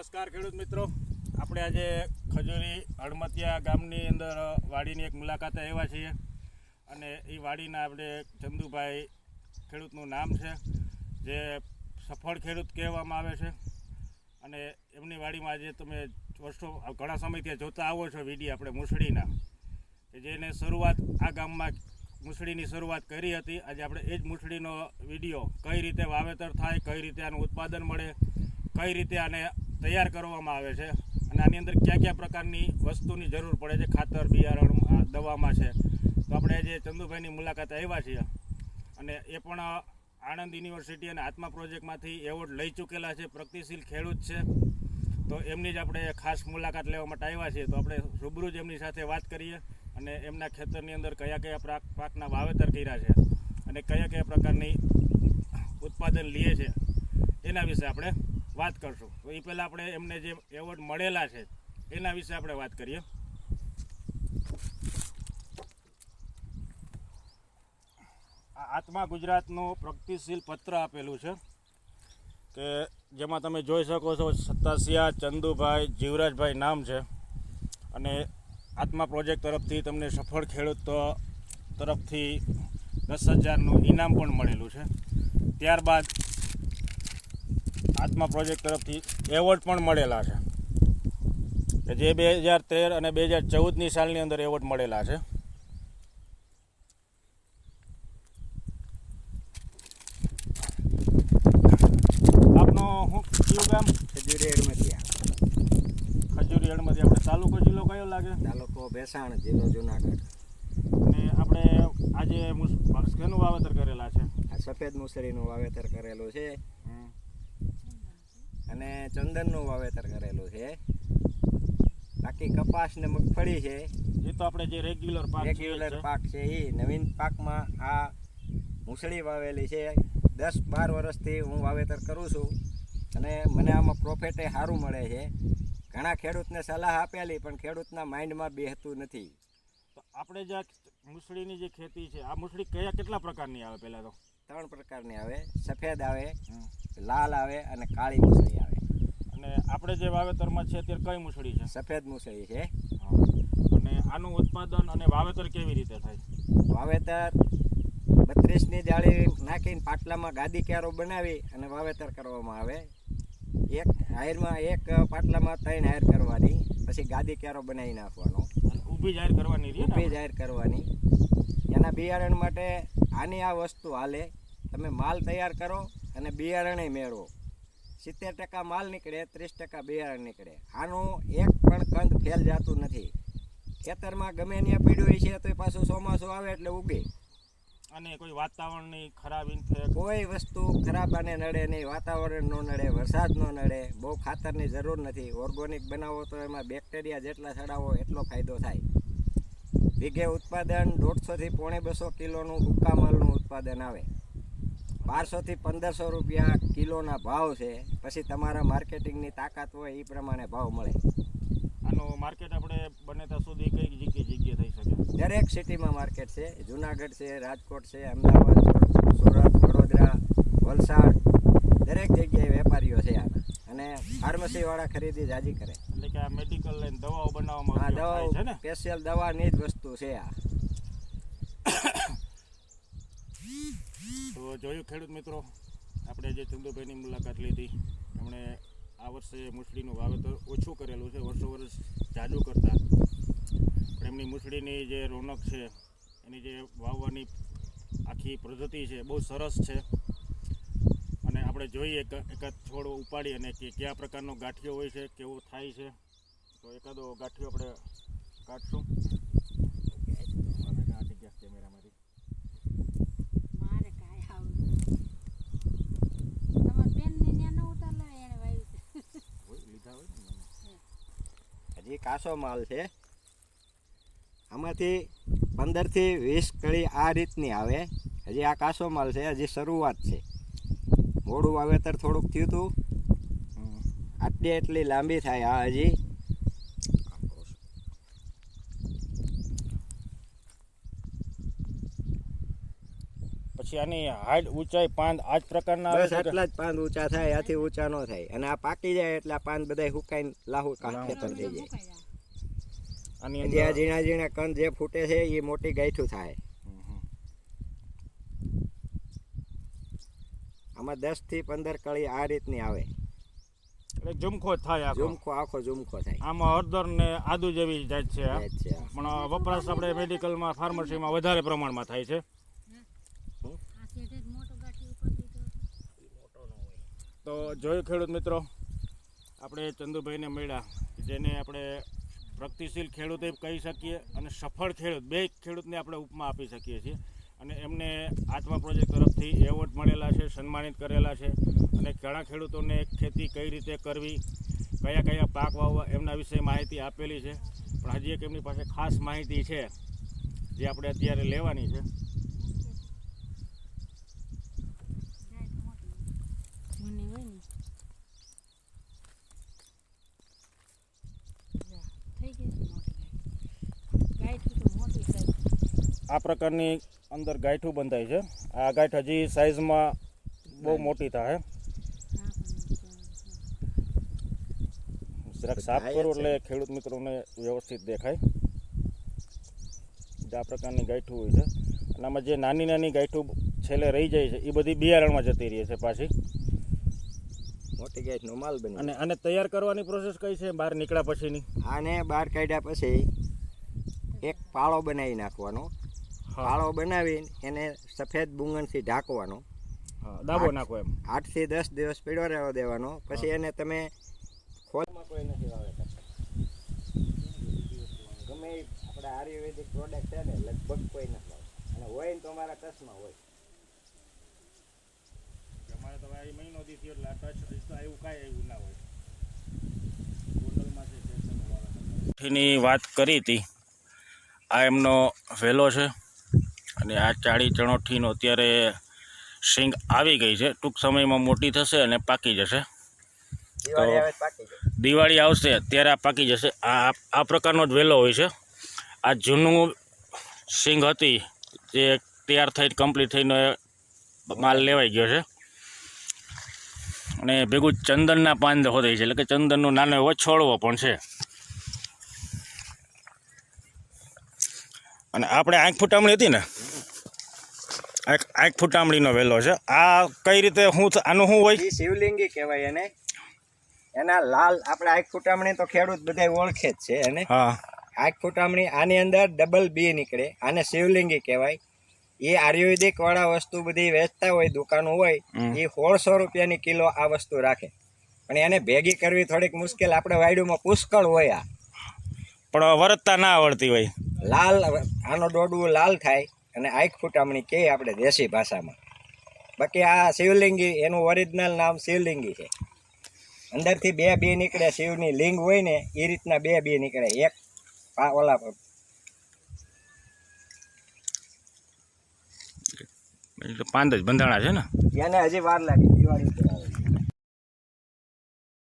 નમસ્કાર ખેડૂત મિત્રો. આપણે આજે ખજૂરી હળમતિયા ગામની અંદર વાડીની એક મુલાકાતે આવ્યા છીએ. અને એ વાડીના આપણે ચંદુભાઈ ખેડૂતનું નામ છે, જે સફળ ખેડૂત કહેવામાં આવે છે. અને એમની વાડીમાં આજે તમે વર્ષો, ઘણા સમયથી જોતા આવો છો વીડિયો આપણે મુસળીના કે જેને શરૂઆત આ ગામમાં મુસળીની શરૂઆત કરી હતી. આજે આપણે એ જ મુસળીનો વીડિયો કઈ રીતે વાવેતર થાય, કઈ રીતે આનું ઉત્પાદન મળે, કઈ રીતે આને તૈયાર કરવામાં આવે છે. અને આની અંદર કયા કયા પ્રકારની વસ્તુની જરૂર પડે છે? ખાતર, બિયારણ દવામાં છે. તો આપણે જે ચંદુભાઈની મુલાકાત આવ્યા છીએ. અને એ પણ આણંદ યુનિવર્સિટી અને આત્મા પ્રોજેક્ટમાંથી એવોર્ડ લઈ ચૂકેલા છે. પ્રગતિશીલ ખેડૂત છે. તો એમની જ આપણે ખાસ મુલાકાત લેવા માટે આવ્યા છીએ. તો આપણે રૂબરૂ જ એમની સાથે વાત કરીએ અને એમના ખેતરની અંદર કયા કયા પાક, પાકના વાવેતર કર્યા છે અને કયા કયા પ્રકારની ઉત્પાદન લીએ છે. એના વિશે આપણે વાત કરશું. તો એ પહેલાં આપણે એમને જે એવોર્ડ મળેલા છે, એના વિશે આપણે વાત કરીએ. આત્મા ગુજરાતનું પ્રગતિશીલ પત્ર આપેલું છે, કે જેમાં તમે જોઈ શકો છો સત્તાસિયા ચંદુભાઈ, જીવરાજભાઈ નામ છે. અને આત્મા પ્રોજેક્ટ તરફથી તમને સફળ ખેડૂત તરફથી દસ હજારનું ઇનામ પણ મળેલું છે. ત્યારબાદ આત્મા પ્રોજેક્ટ તરફથી એવોર્ડ પણ મળેલા છે. જે બે હજાર તેર અને બે હજાર ચૌદની સાલની અંદર એવોર્ડ મળેલા છે. આપનો શું કયું ગામ? ખજૂરી એડમતિયા. ખજૂરી હળમાંથી આપણે તાલુકો જિલ્લો કયો લાગે? તાલુકો ભેસાણ જિલ્લો જુનાગઢ. અને આપણે આજે શેનું વાવેતર કરેલા છે. આ સફેદ મુસળીનું વાવેતર કરેલું છે. અને ચંદનનું વાવેતર કરેલું છે. બાકી કપાસ ને મગફળી છે. એ તો આપણે જે રેગ્યુલર પાક છે. રેગ્યુલર. પાક છે એ નવીન પાકમાં આ મૂસળી વાવેલી છે. દસ બાર વર્ષથી હું વાવેતર કરું છું. અને મને આમાં પ્રોફિટે સારું મળે છે. ઘણા ખેડૂતને સલાહ આપેલી પણ ખેડૂતના માઇન્ડમાં બેહતું નથી. તો આપણે જે આ મુસળીની જે ખેતી છે આ મૂસળી કયા કેટલા પ્રકારની આવે પહેલાં તો? ત્રણ પ્રકારની આવે. સફેદ આવે લાલ આવે અને કાળી મુસળી આવે. અને આપણે જે વાવેતરમાં છે અત્યારે કઈ મુસળી છે? સફેદ મુસળી છે. અને આનું ઉત્પાદન અને વાવેતર કેવી રીતે થાય? વાવેતર બત્રીસની જાળી નાખીને પાટલામાં ગાદી ક્યારો બનાવી અને વાવેતર કરવામાં આવે. એક હાયરમાં એક પાટલામાં ત્રણ હાયર કરવાની પછી ગાદી ક્યારો બનાવી નાખવાનો. અને ઊભી જાહેર કરવાની ઊભી જાહેર કરવાની. એના બિયારણ માટે આની આ વસ્તુ હાલે. તમે માલ તૈયાર કરો અને બિયારણે મેળવો. સિત્તેર ટકા માલ નીકળે ત્રીસ ટકા બિયારણ નીકળે. આનું એક પણ કંદ ફેલ જાતું નથી. ખેતરમાં ગમે ત્યાં પીડ્યું છે તો પાછું ચોમાસું આવે એટલે ઉગે. અને કોઈ વાતાવરણની ખરાબ કોઈ વસ્તુ ખરાબ આને નડે નહીં વાતાવરણ ન નડે વરસાદ ન નડે બહુ ખાતરની જરૂર નથી. ઓર્ગોનિક બનાવો તો એમાં બેક્ટેરિયા જેટલા ચડાવો એટલો ફાયદો થાય. વીઘે ઉત્પાદન દોઢસોથી પોણે બસો કિલોનું હુક્કા માલનું ઉત્પાદન આવે. બારસોથી પંદરસો રૂપિયા કિલોના ભાવ છે. પછી તમારા માર્કેટિંગની તાકાત હોય એ પ્રમાણે ભાવ મળે. આનો માર્કેટ આપણે બને ત્યાં સુધી કઈ જગ્યાએ જગ્યાએ થઈ શકે? દરેક સિટીમાં માર્કેટ છે. જુનાગઢ છે રાજકોટ છે અમદાવાદ સુરત વડોદરા વલસાડ દરેક જગ્યાએ વેપારીઓ છે આના વાળા ખરીદી જાજી કરે. એટલે કે આ મેડિકલ લઈને દવાઓ બનાવવામાં આ થાય છે ને? સ્પેશિયલ દવાની જ વસ્તુ છે આ. તો જોયું ખેડૂત મિત્રો આપણે જે ચંદુભાઈની મુલાકાત લીધી એમણે આ વર્ષે મુસળીનું વાવેતર ઓછું કરેલું છે વર્ષો વર્ષ જાજુ કરતા. પણ એમની મુસળીની જે રોનક છે એની જે વાવવાની આખી પદ્ધતિ છે બહુ સરસ છે. આપણે જોઈએ એક એકાદ છોડ ઉપાડી અને કે કયા પ્રકારનો ગાંઠિયો હોય છે કેવો થાય છે. તો એકાદો ગાંઠિયો આપણે કાઢશું. હજી કાસો માલ છે. આમાંથી પંદરથી વીસ કળી આ રીતની આવે. હજી આ કાસો માલ છે હજી શરૂઆત છે. મોડું વાવેતર થોડુંક થયું હતું આટલી એટલી લાંબી થાય આ હજી. પછી આની હાઈટ ઊંચાઈ પાંદ આ જ પ્રકારના આવે બસ આટલા જ પાંદ ઊંચા થાય આથી ઊંચા ન થાય. અને આ પાકી જાય એટલે આ પાન બધા સુકાઈને લાહુ ખેતર થઈ જાય. અને જે આ ઝીણા ઝીણા કંદ જે ફૂટે છે એ મોટી ગાંઠું થાય. આમાં દસથી પંદર કળી આ રીતની આવે. એટલે ઝુમખો થાય આખો. ઝુમખો આખો ઝુમખો થાય. આમાં હળદર ને આદુ જેવી જાત છે. પણ વપરાશ આપણે મેડિકલમાં ફાર્મસીમાં વધારે પ્રમાણમાં થાય છે. તો જોયું ખેડૂત મિત્રો આપણે ચંદુભાઈને મળ્યા જેને આપણે પ્રગતિશીલ ખેડૂત કહી શકીએ અને સફળ ખેડૂત બે ખેડૂતને આપણે ઉપમા આપી શકીએ છીએ. અને એમને આત્મા પ્રોજેક્ટ તરફથી એવોર્ડ મળેલા છે, સન્માનિત કરેલા છે. અને ઘણા ખેડૂતોને ખેતી કઈ રીતે કરવી, કયા કયા પાક વાવવા એમના વિશે માહિતી આપેલી છે. પણ હજી એક એમની પાસે ખાસ માહિતી છે, જે આપણે અત્યારે લેવાની છે ગાંઠ મોટી જૂની હોય ને જા, થઈ ગઈ છે મોટી ગાંઠ ગાંઠ તો મોટી સાઈઝ આ પ્રકારની અંદર ગાંઠું બંધાય છે. આ ગાંઠ હજી સાઈઝમાં બહુ મોટી થાય. જરાક સાફ કરું. એટલે ખેડૂત મિત્રોને વ્યવસ્થિત દેખાય. જે આ પ્રકારની ગાંઠું હોય છે. અને આમાં જે નાની નાની ગાંઠું છેલ્લે રહી જાય છે એ બધી બિયારણમાં જતી રહી છે પાછી. મોટી ગાંઠનો માલ બને અને આને તૈયાર કરવાની પ્રોસેસ કઈ છે? બહાર નીકળ્યા પછીની? આને બહાર કાઢ્યા પછી એક પાળો બનાવી નાખવાનો. પાળો બનાવીને એને સફેદ બુંગનથી ઢાંકવાનો. હા દાબો નાખો એમ. આઠથી દસ દિવસ પીળો રહેવા દેવાનો. પછી એને તમે ખોલમાં કોઈ નથી વાવેતર ગમે આપણે આયુર્વેદિક પ્રોડક્ટ છે ને લગભગ કોઈ નથી વાવતા. અને હોય ને તો અમારા કચ્છમાં હોય. અમારે તો ભાઈ મહિનો દી થયો એટલે આ ટચ તો એવું કાંઈ એવું ના હોય. ની વાત કરી હતી. આ એમનો વહેલો છે. અને આ ચાળી ચણોઠીનો અત્યારે સિંગ આવી ગઈ છે. ટૂંક સમયમાં મોટી થશે અને પાકી જશે. દિવાળી તો દિવાળી આવશે ત્યારે આ પાકી જશે. આ આ પ્રકારનો જ વેલો હોય છે. આ જૂનું સિંગ હતી જે તૈયાર થઈ કમ્પ્લીટ થઈને માલ લેવાઈ ગયો છે. અને ભેગું ચંદનના પાન હોતી છે. એટલે કે ચંદનનો નાનો એવો છોડવો પણ છે. અને આપણે આંખ ફૂટામણી હતી ને? આંખ આંખ ફૂટામણીનો વેલો છે. આ કઈ રીતે હું આનું શું હોય? શિવલિંગી કહેવાય એને. એના લાલ આપણે આંખ ફૂટામણી તો ખેડૂત બધા ઓળખે જ છે એને. હા. આંખ ફૂટામણી આની અંદર ડબલ બી નીકળે. આને શિવલિંગી કહેવાય. એ આયુર્વેદિક વાળા વસ્તુ બધી વેચતા હોય દુકાનો હોય એ સોળસો રૂપિયાની કિલો આ વસ્તુ રાખે. પણ એને ભેગી કરવી થોડીક મુશ્કેલ. આપણે વાયડુમાં પુષ્કળ હોય આ. પણ વરતતા ના આવડતી હોય. લાલ આનો દોડવું લાલ થાય. અને આંખ ફૂટામણી કહે આપણે દેશી ભાષામાં. બાકી આ શિવલિંગી એનું ઓરિજિનલ નામ શિવલિંગી છે. અંદરથી બે બે નીકળે શિવની લિંગ હોય ને એ રીતના બે બે નીકળે. એક ઓલા પાંદ જ બંધાણા છે ને? એને હજી વાર લાગે. દિવાળી.